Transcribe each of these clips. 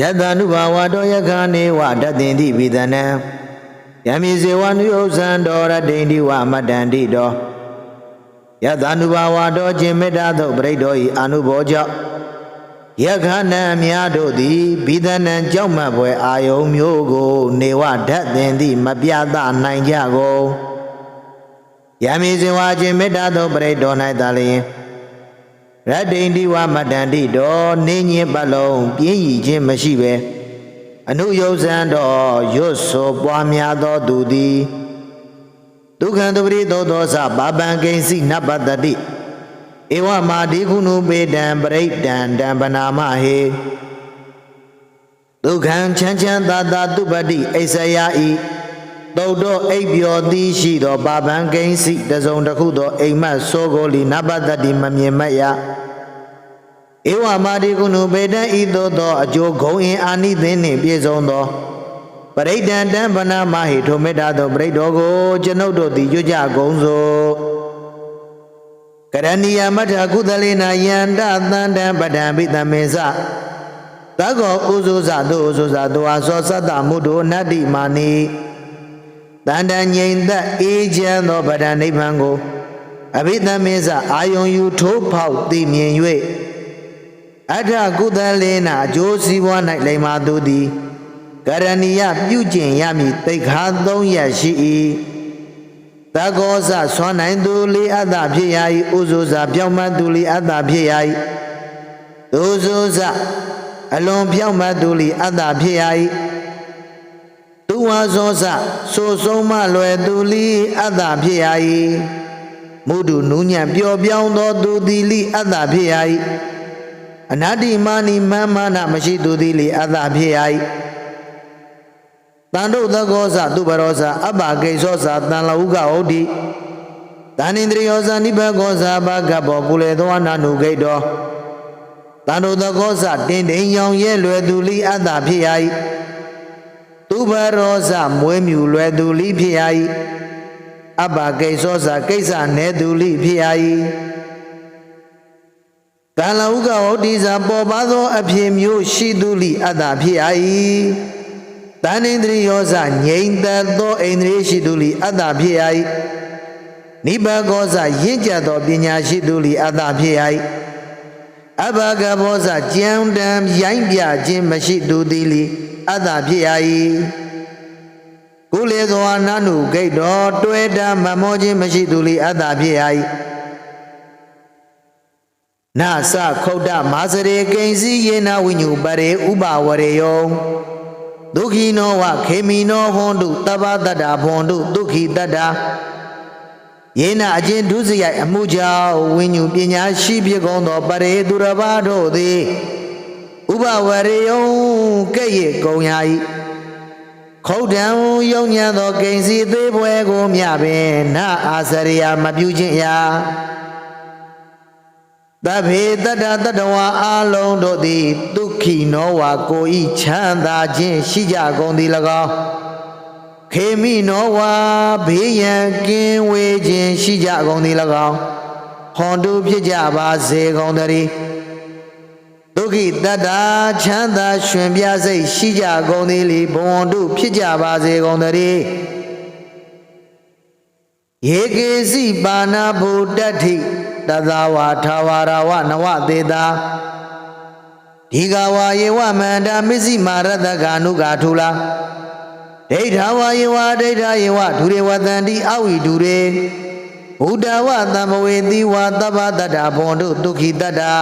ယတ ानु ဘာဝတောယခာနေဝတတ်တင်တိဝိဒနံယမိဇေဝနုယုဇံတော်ရတိန်တိဝမတ္တန္တိတောယတ ानु ဘာဝတောခြင်းမေတ္တာသို့ပြိတ္တောဤအနုဘောကြောင့်ယခာနံအများတို့သည်ဘိဒနံကြောက်မှတ်ပွဲအာယုံမျိုးကို နေဝဓာတ်တင်သည့်မပြသနိုင်ကြကုန်ယမိဇေဝခြင်းမေတ္တာသို့ပြိတ္တော၌သာလျှင် ရတ္တိန်ဒီဝမတ္တန္တိတော်နေညင်ပတ်လုံးပြင်းရည်ခြင်းမရှိပဲအနုယုဇံတော်ရွတ်ဆိုပွားများသောသူသည်ဒုက္ခံတပရိသောသောသဘာပံကိဉ္စီနပတ္တတိဧဝမာဒီခုနုပေတံပရိဒံတံပနာမဟေဒုက္ခံချမ်းချမ်းသာသာတုပတိအိဆရာဤတုတ်တော့အိပ်ပျော်သည်ရှိသောဘာပံကိဉ္စီတစုံတစ်ခုသောအိမ်မက်စောကိုလီနပတ္တတိမမြင်မက်ရ ဧဝမာတိကုဏုပေတံဤသို့သောအကျိုးဂုံအင်အာနိသင်းနှင့်ပြည့်စုံသောပရိဒံတံဗနာမဟိထိုမေတ္တာသောပရိတော်ကိုကျွန်ုပ်တို့သည်ရွတ်ကြကုန်စို့ကရဏီယမထကုသလေနာယန္တသန္တံပဒံပိတမေသသကောဥဇုဇတို့ဥဇုဇတောအသောသတ္တမုဒ္ဒိုနတ္တိမာနိတန္တငြိမ်သက်အေးချမ်းသောပဒံနိဗ္ဗာန်ကိုအဘိဓမ္မေသအာယုံယူထိုးဖောက်သိမြင်၍ အထကုသလေနာအကျိုးစီးပွား၌လိမ္မာသူသည်ကရဏီယပြုကျင့်ရမည်တိတ်ခါ၃ရက်ရှိ၏တကောဇဆွမ်းနိုင်သူလေးအတ္တဖြစ်ရ၏ဥဇုဇပြောင်းမှန်သူလေးအတ္တဖြစ်ရ၏ဒုဇုဇအလွန်ပြောင်းမှန်သူလေးအတ္တဖြစ်ရ၏သူဝါဇောဇဆိုဆုံးမလွယ်သူလေးအတ္တဖြစ်ရ၏မုဒုနူးညံ့ပျော်ပြောင်းသောသူသည်လိအတ္တဖြစ်ရ၏ အနာတိမာနိမမနာမရှိသူသည်လေအတ္တဖြစ်၏တန်တို့သကောဇသူပရောဇအပ္ပကိသောဇတန်လဟုကဟုတ်တိတန်ဣန္ဒြယောဇနိဘကောဇဘဂဘောကုလေသောနာနုဂိတ်တော်တန်တို့သကောဇတင်တိန်ရောင်ရဲလွယ်သူလိအတ္တဖြစ်၏သူပရောဇမွေးမြူလွယ်သူလိဖြစ်၏အပ္ပကိသောဇကိစ္စနေသူလိဖြစ်၏ ကာလဥကဟောတိဇာပေါ်ပါသောအဖြစ်မျိုးရှိသူလိအတ္တဖြစ်၏တန်ဣန္ဒြိယောဇငြိမ်သက်သောဣန္ဒြေရှိသူလိအတ္တဖြစ်၏နိဗ္ဗာကောဇရင့်ကြသောပညာရှိသူလိအတ္တဖြစ်၏အဘဂဘောဇကြံတံရိုင်းပြခြင်းမရှိသူသည်လိအတ္တဖြစ်၏ကုလေသောအနန္တုဂိတ်တော်တွေ့တာမမောခြင်းမရှိသူလိအတ္တဖြစ်၏ နာသခုတ်တမာစရေကိဉ္စီယေနဝိညုပရေဥပဝရေယောဒုက္ခိနောဝခေမိနောဟွန်တုတပ္ပတတ္တာဘွန်တုဒုက္ခိတတ္တာယေနအချင်းဒုစရိုက်အမှုကြောင့်ဝိညုပညာရှိဖြစ်ကုန်သောပရေသူရဘာတို့သည်ဥပဝရေယောကဲ့ရဲ့ကုံရာဤခုတ်တံယုံညံသောကိဉ္စီသေးပွဲကိုမြပင်နာအာစရိယာမပြုခြင်းရာ တဖေတတ္တတတဝါအာလုံးတို့သည်ဒုက္ခိနောဝါကိုဤချမ်းသာခြင်းရှိကြကုန်သည်၎င်းခေမိနောဝါဘေးရန်ကင်းဝေးခြင်းရှိကြကုန်သည်၎င်းဟွန်တုဖြစ်ကြပါစေကုန်တည်းဒုက္ခိတတ္တာချမ်းသာရှင်ပြစိတ်ရှိကြကုန်သည်လေဘဝန္တုဖြစ်ကြပါစေကုန်တည်းယေကေစီပါဏဗုဒ္ဓတိ တသဝါထာဝရဝနဝသေးတာဒီကဝါယေဝမန္တာမစ္စည်းမာရတကနုကာထူလာဒိဋ္ဌဝါယေဝဒိဋ္ဌယေဝဒုရေဝတန္တိအဝိဒုရေဘုဒ္ဓဝတံမဝေတိဝသဗ္ဗတတ္တဘွန်တုဒုက္ခိတတ္တာ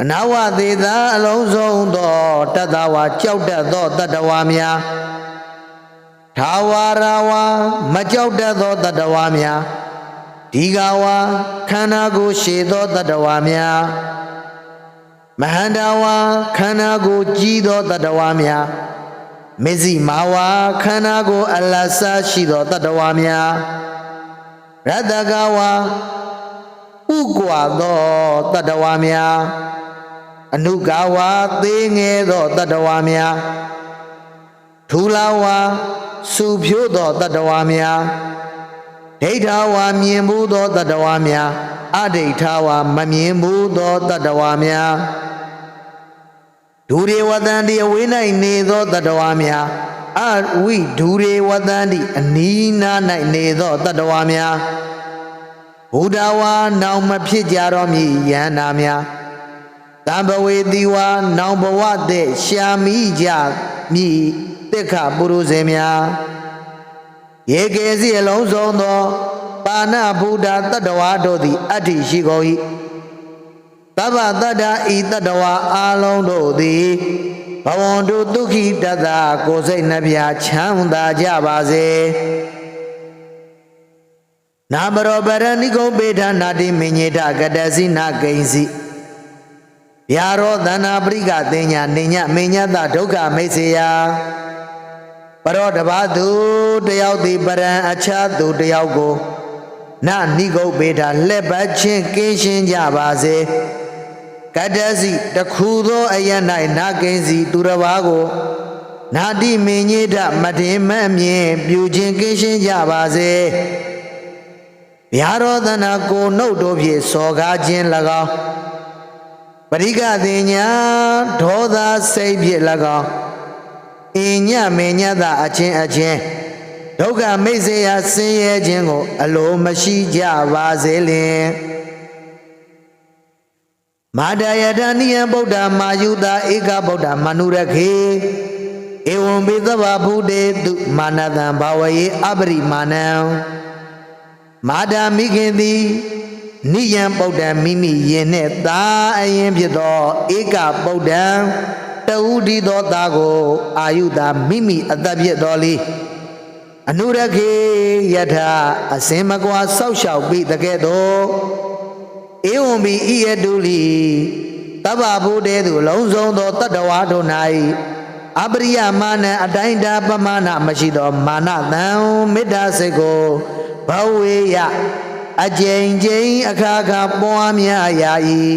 အနာဝသေးသာအလုံးစုံသောတတ္တဝါကြောက်တတ်သောတတ္တဝါများထာဝရဝါမကြောက်တတ်သောတတ္တဝါများ ဒီကဝါခန္ဓာကိုယ်ရှည်သောတတ္တဝါများမဟန္တာဝါခန္ဓာကိုယ်ကြီးသောတတ္တဝါများမေဇိမာဝါခန္ဓာကိုယ်အလတ်စားရှိသောတတ္တဝါများရတ္တကဝါဥကွာသောတတ္တဝါများအနုကဝါသေးငယ်သောတတ္တဝါများထူလာဝါစုဖြိုးသောတတ္တဝါများ ဒိဋ္ဌဝါမြင်မှုသောတတ္တဝါများအဒိဋ္ဌဝါမမြင်မှုသောတတ္တဝါများဒူရေဝတန္တိအဝေး၌နေသောတတဝါများအဝိဒူရေဝတန္တိအနီးနား၌နေသောတတဝါများဘုဒ္ဓဝါနောင်မဖြစ်ကြတော်မူယန္နာများတံဘဝေတိဝါနောင်ဘဝတဲ့ရှာမိကြမိတက်ခပုရုဇေများ ရေကေစီအလုံးစုံသောပါဏဗုဒ္ဓတတဝါတို့သည်အတ္တိရှိကုန်၏သဗ္ဗတတ္တဤတတဝါအာလုံးတို့သည်ဘဝန္တုဒုက္ခိတတကိုယ်စိတ်နှပြချမ်းသာကြပါစေနာမရောပရဏိကုံပေဌာနာတိမညေထကတစီနာကိဉ္စီဗျာရောသန္နာပရိကတင်ညာနေညမေညတဒုက္ခမိတ်စေယ ပရောတဘာသူတယောက်သည်ပရံအခြားသူတယောက်ကိုနာနိဂုတ်ပေတာလှက်ပတ်ချင်းကင်းရှင်းကြပါစေကတ္တစီတခုသောအရ၌နာကင်းစီသူတစ်ပါးကိုနာတိမင်းကြီးထမတင်မမြင်ပြုခြင်းကင်းရှင်းကြပါစေဗျာရောသနာကိုနှုတ်တို့ဖြင့်စော်ကားခြင်း၎င်းပရိကတင်ညာဒေါသစိတ်ဖြင့်၎င်း အင်ညမေညတအချင်းအချင်းဒုက္ခမိတ်စေရာဆင်းရဲခြင်းကို အလိုမရှိကြပါစေလင်မာတယတနိယဗုဒ္ဓမာယုတာဧကဗုဒ္ဓမနုရခေဧဝံပိသဗ္ဗဗုဒေတုမာနတံဘာဝယေအပရိမာဏံမာတာမိခင်သည်နိယံပုဒ္ဓံမိမိယင်နှင့်သာအရင်ဖြစ်သောဧကပုဒ္ဓံ တဝုဒီသောသားကိုအာယုတာမိမိအသက်ဖြစ်တော်လီအနုရခေယထာအစင်မကွာဆောက်ရှောက်ပြီးတကဲ့သို့ဧဝံဘီဤယတုလီတဗ္ဗဗုဒ္ဓေသူလုံးစုံသောတတ္တဝါတို့၌အပရိယမာနအတိုင်းတာပမာဏမရှိသောမာနတံမေတ္တာစိတ်ကိုဘဝေယအကျဉ်းချင်းအခါခါပွားများရာ၏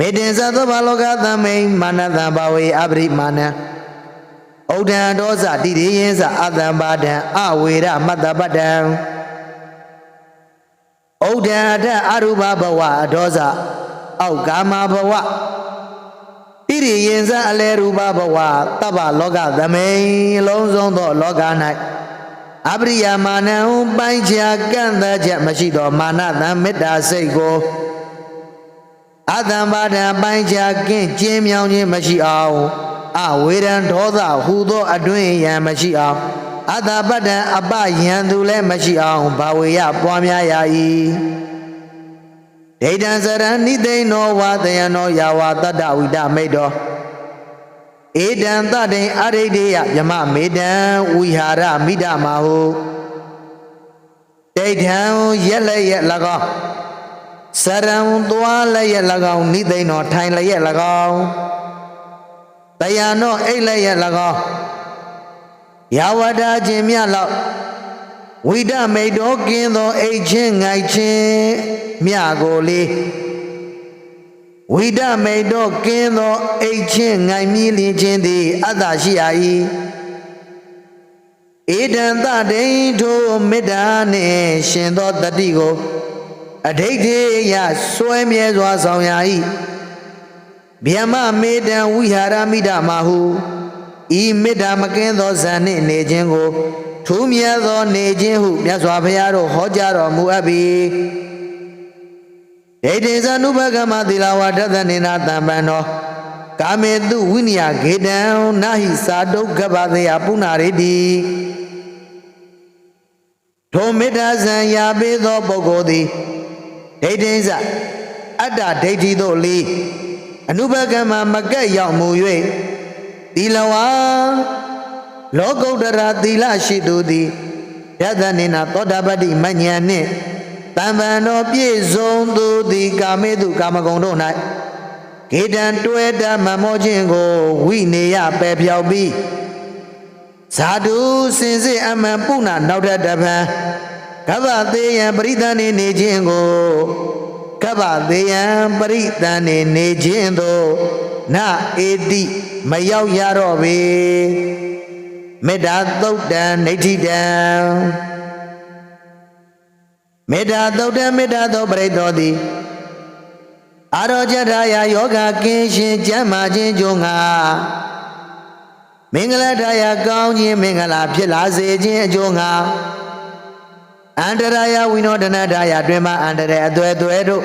မေတ္တင်သသောဘာလောကသမိန်မာနတံဘဝေအပရိမာဏဩဒံဒောဇတိရိယင်းစအတံပါဒံအဝေရမတ္တပတ္တံဩဒံအထအရူပဘဝအဒောဇအောက်ကာမဘဝတိရိယင်းစအလေရူပဘဝတဗ္ဗလောကသမိန်လုံးစုံသောလောက၌အပရိယမာနံပိုင်းခြားကန့်သက်ချက်မရှိသောမာနတံမေတ္တာစိတ်ကို အတံပါဒံပိုင်းခြားကင်းကျင်းမြောင်ခြင်းမရှိအောင်အဝေရန်ဒေါသဟူသောအတွင်းယံမရှိအောင်အတ္တပတ္တံအပယံသူလည်းမရှိအောင်ဘာဝေယပွားများရ၏ဒိဋ္ဌံစရဏိသိဏောဝါတယနောယာဝတတ္တဝိဒမိတ်တော်ဧတံတတိအရိဒိယယမမေတံဝိဟာရမိဒမဟုဒိဋ္ဌံရက်လည်းရက်၎င်း စရံသွားလည်းရက်၎င်းနိသိဏောထိုင်လည်းရက်၎င်းတရားနောအိတ်လည်းရက်၎င်းယဝတာခြင်းမြလောက်ဝိဒမိတ်တော်ကင်းသောအိတ်ချင်းငိုက်ချင်းမြကိုလေးဝိဒမိတ်တော်ကင်းသောအိတ်ချင်းငိုင်မြည်လင်းခြင်းသည်အတ္တရှိရ၏ဧတံတဒိဋ္ဌိုမေတ္တာနှင့်ရှင်သောတတိကို အဋိဋ္ဌိယစွဲမြဲစွာဆောင်ရ၏ဗျမမေတံဝိဟာရမိဒမဟုဤမေတ္တာမကင်းသောဇန်နှင့်နေခြင်းကိုထူးမြတ်သောနေခြင်းဟုမြတ်စွာဘုရားတို့ဟောကြားတော်မူအပ်ပြီဒိဋ္ဌိဇာနုဘကမသီလဝါဒသနေနာတံပံတော်ကာမေတုဝိနည်းဂေတံနာဟိသာဒုက္ခပသေယပုဏ္ဏရေတိထိုမေတ္တာဇံရာပေးသောပုဂ္ဂိုလ်သည် ဒိဋ္ဌိဇအတ္တဒိဋ္ဌိတို့လီအနုဘကမမကက်ရောက်မူ၍သီလဝါလောကုတ္တရာသီလရှိသူသည်ယသနေနာသောတာပတ္တိမဉ္ဇဉ်နှင့်တံပံတော်ပြည့်စုံသူသည်ကာမေတုကာမဂုဏ်တို့၌ဂေတံတွဲတမမောခြင်းကိုဝိနေယပယ်ပြောက်ပြီးဇာတုစင်စစ်အမှန်ပုဏ္ဏနောက်ထပ်တပံ ကဗ္ဗသေးယံပရိသန်နေနေခြင်းကိုကဗ္ဗသေးယံပရိသန်နေနေခြင်းသို့နဧတိမရောက်ရတော့ပေမေတ္တာသုတ်တံနေဋ္ဌိတံမေတ္တာသုတ်တံမေတ္တာသောပရိသောသည်အာရောကြထာယယောဂကင်းရှင်ကျမ်းမာခြင်းကြုံငါမင်္ဂလာတရားကောင်းခြင်းမင်္ဂလာဖြစ်လာစေခြင်းအကျိုးငါ အန္တရာယဝိနောဒနာတရားတွင်မှအန္တရာယ်အသွဲသွဲတို့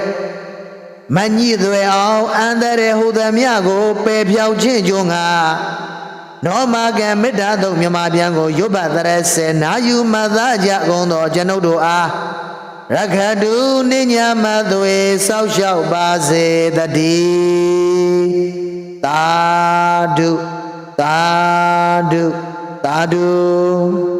မညိသွဲအောင်အန္တရာယ်ဟူသည်မြကိုပယ်ဖြောက်ခြင်းကြုံငါနောမကံမေတ္တာတုံမြမပြန်ကိုရွတ်ပတ်တရစေနာယူမသကြကုန်သောကျွန်ုပ်တို့အားရခတုနိညာမသွေစောက်ရှောက်ပါစေတည်းသာဓုသာဓုသာဓု